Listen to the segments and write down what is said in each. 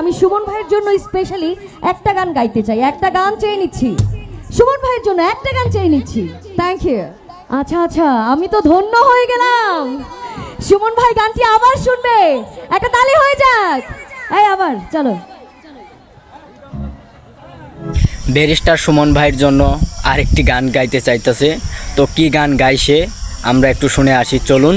আমি সুমন ভাইয়ের জন্য স্পেশালি একটা গান গাইতে চাই, একটা গান চেয়ে নিচ্ছি। সুমন ভাইয়ের জন্য একটা গান চেয়ে নিচ্ছি। থ্যাংক ইউ আচ্ছা আচ্ছা আমি তো ধন্য হয়ে গেলাম। সুমন ভাই গানটি আবার শুনবে। একটা তালি হয়ে যাক। এই, আবার, চলো। ব্যারিস্টার সুমন ভাইয়ের জন্য আরেকটি গান গাইতে চাইতেছে। তো কি গান গাইছে আমরা একটু শুনে আসি। চলুন।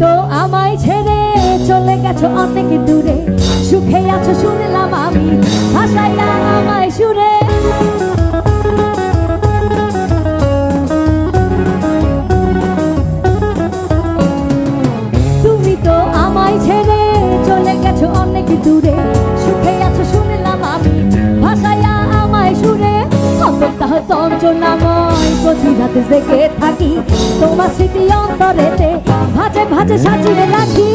তো আমায় ছেড়ে চলে গেছো অনেক দূরে। সুখে আছো শুনলাম আমি ভাষায় না আমায় সুরে। তুমি তো আমায় ছেড়ে চলে গেছো অনেক দূরে। চঞ্চনাময় প্রতি রাতে জেগে থাকি। তোমার স্মৃতি অন্তরেতে ভাজে ভাজে সাজিয়ে রাখি।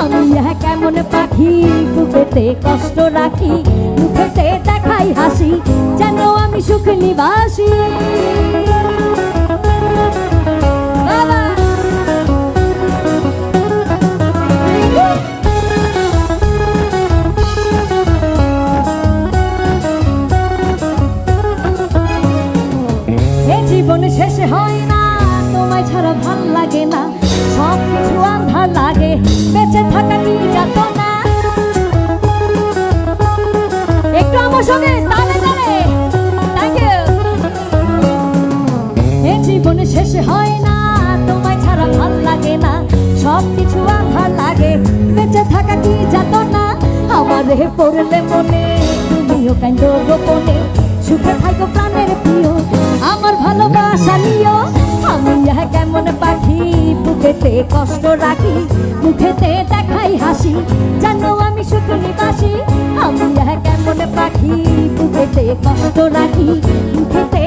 আমি কেমন পাখি, বুকেতে কষ্ট রাখি। মুখেতে দেখাই হাসি, যেন আমি সুখ নিবাসী। জীবন শেষে হয় না, তোমায় ছাড়া ভালো লাগে না। সব কিছু আন্ধার লাগে, বেঁচে থাকা কি যাত না একটু আমার সঙ্গে তালে তালে। এ জীবন শেষে হয় না, তোমায় ছাড়া ভালো লাগে না। সব কিছু আন্ধার লাগে, বেঁচে থাকা কি যাত না আমার পড়লে মনে, তুমিও কান্দ গোপনে, সুখে থাকো মুখেতে দেখাই হাসি। জানো আমি শুকুনি বাসি আমি কেমন পাখি বুকেতে কষ্ট রাখি। মুখেতে